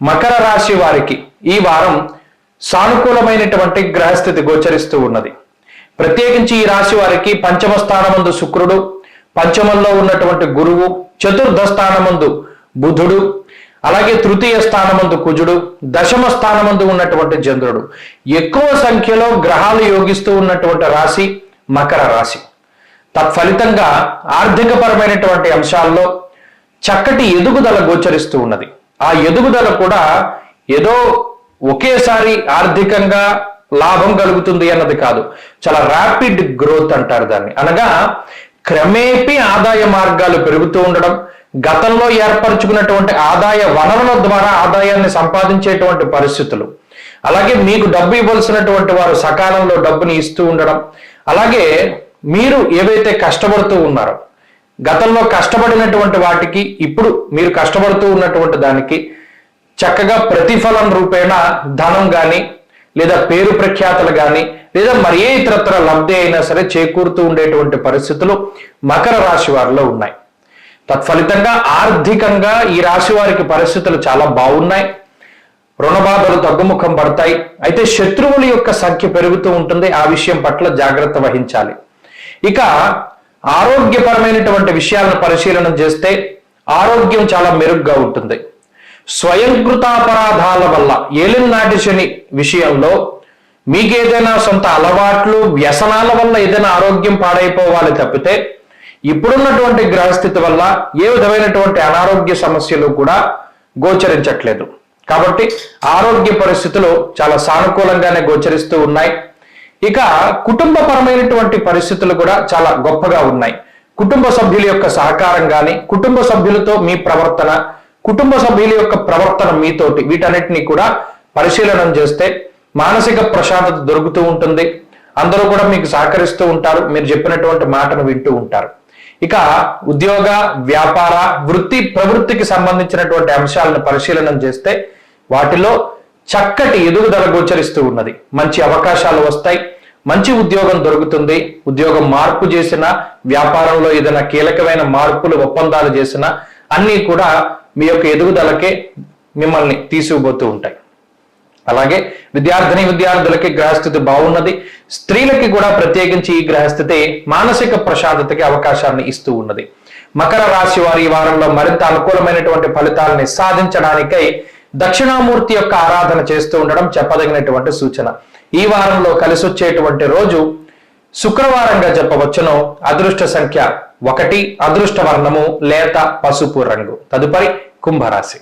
మకర రాశి వారికి ఈ వారం సానుకూలమైనటువంటి గ్రహస్థితి గోచరిస్తూ ఉన్నది. ప్రత్యేకించి ఈ రాశి వారికి పంచమ స్థానమందు శుక్రుడు పంచమంలో ఉన్నటువంటి గురువు చతుర్థ స్థానమందు బుధుడు అలాగే తృతీయ స్థానమందు కుజుడు దశమ స్థానమందు ఉన్నటువంటి చంద్రుడు. ఎక్కువ సంఖ్యలో గ్రహాలు యోగిస్తూ ఉన్నటువంటి రాశి మకర రాశి. తత్ఫలితంగా ఆర్థికపరమైనటువంటి అంశాల్లో చక్కటి ఎదుగుదల గోచరిస్తూ ఉన్నది. ఆ ఎదుగుదల కూడా ఏదో ఒకేసారి ఆర్థికంగా లాభం కలుగుతుంది అన్నది కాదు. చాలా ర్యాపిడ్ గ్రోత్ అంటారు దాన్ని. అనగా క్రమేపీ ఆదాయ మార్గాలు పెరుగుతూ ఉండడం గతంలో ఏర్పరచుకున్నటువంటి ఆదాయ వనరుల ద్వారా ఆదాయాన్ని సంపాదించేటువంటి పరిస్థితులు. అలాగే మీకు డబ్బు ఇవ్వాల్సినటువంటి వారు సకాలంలో డబ్బుని ఇస్తూ ఉండడం. అలాగే మీరు ఏవైతే కష్టపడుతూ ఉన్నారో గతంలో కష్టపడినటువంటి వాటికి ఇప్పుడు మీరు కష్టపడుతూ ఉన్నటువంటి దానికి చక్కగా ప్రతిఫలం రూపేణ ధనం కానీ లేదా పేరు ప్రఖ్యాతలు కానీ లేదా మరి ఏ ఇతరత్ర లబ్ధి అయినా సరే చేకూరుతూ ఉండేటువంటి పరిస్థితులు మకర రాశి వారిలో ఉన్నాయి. తత్ఫలితంగా ఆర్థికంగా ఈ రాశి వారికి పరిస్థితులు చాలా బాగున్నాయి. రుణబాధలు తగ్గుముఖం పడతాయి. అయితే శత్రువుల యొక్క సంఖ్య పెరుగుతూ ఉంటుంది. ఆ విషయం పట్ల జాగ్రత్త వహించాలి. ఇక ఆరోగ్యపరమైనటువంటి విషయాలను పరిశీలన చేస్తే ఆరోగ్యం చాలా మెరుగ్గా ఉంటుంది. స్వయంకృతాపరాధాల వల్ల ఏలినాటి శని విషయంలో మీకేదైనా సొంత అలవాట్లు వ్యసనాల వల్ల ఏదైనా ఆరోగ్యం పాడైపోవాలి తప్పితే ఇప్పుడున్నటువంటి గ్రహస్థితి వల్ల ఏ విధమైనటువంటి అనారోగ్య సమస్యలు కూడా గోచరించట్లేదు. కాబట్టి ఆరోగ్య పరిస్థితులు చాలా సానుకూలంగానే గోచరిస్తూ ఉన్నాయి. ఇక కుటుంబపరమైనటువంటి పరిస్థితులు కూడా చాలా గొప్పగా ఉన్నాయి. కుటుంబ సభ్యుల యొక్క సహకారం కానీ కుటుంబ సభ్యులతో మీ ప్రవర్తన కుటుంబ సభ్యుల యొక్క ప్రవర్తన మీతోటి వీటన్నిటిని కూడా పరిశీలనం చేస్తే మానసిక ప్రశాంతత దొరుకుతూ ఉంటుంది. అందరూ కూడా మీకు సహకరిస్తూ ఉంటారు. మీరు చెప్పినటువంటి మాటను వింటూ ఉంటారు. ఇక ఉద్యోగ వ్యాపార వృత్తి ప్రవృత్తికి సంబంధించినటువంటి అంశాలను పరిశీలనం చేస్తే వాటిలో చక్కటి ఎదుగుదల గోచరిస్తూ ఉన్నది. మంచి అవకాశాలు వస్తాయి. మంచి ఉద్యోగం దొరుకుతుంది. ఉద్యోగం మార్పు చేసిన వ్యాపారంలో ఏదైనా కీలకమైన మార్పులు ఒప్పందాలు చేసినా అన్నీ కూడా మీ యొక్క ఎదుగుదలకే మిమ్మల్ని తీసుకుపోతూ ఉంటాయి. అలాగే విద్యార్థిని విద్యార్థులకి గ్రహస్థితి బాగున్నది. స్త్రీలకి కూడా ప్రత్యేకించి ఈ గ్రహస్థితి మానసిక ప్రశాంతతకి అవకాశాన్ని ఇస్తూ ఉన్నది. మకర రాశి వారి ఈ వారంలో మరింత అనుకూలమైనటువంటి ఫలితాలని సాధించడానికై దక్షిణామూర్తి యొక్క ఆరాధన చేస్తూ ఉండడం చెప్పదగినటువంటి సూచన. ఈ వారంలో కలిసి వచ్చేటువంటి రోజు శుక్రవారంగా చెప్పవచ్చును అదృష్ట సంఖ్య ఒకటి అదృష్ట వర్ణము లేత పసుపు రంగు. తదుపరి కుంభరాశి.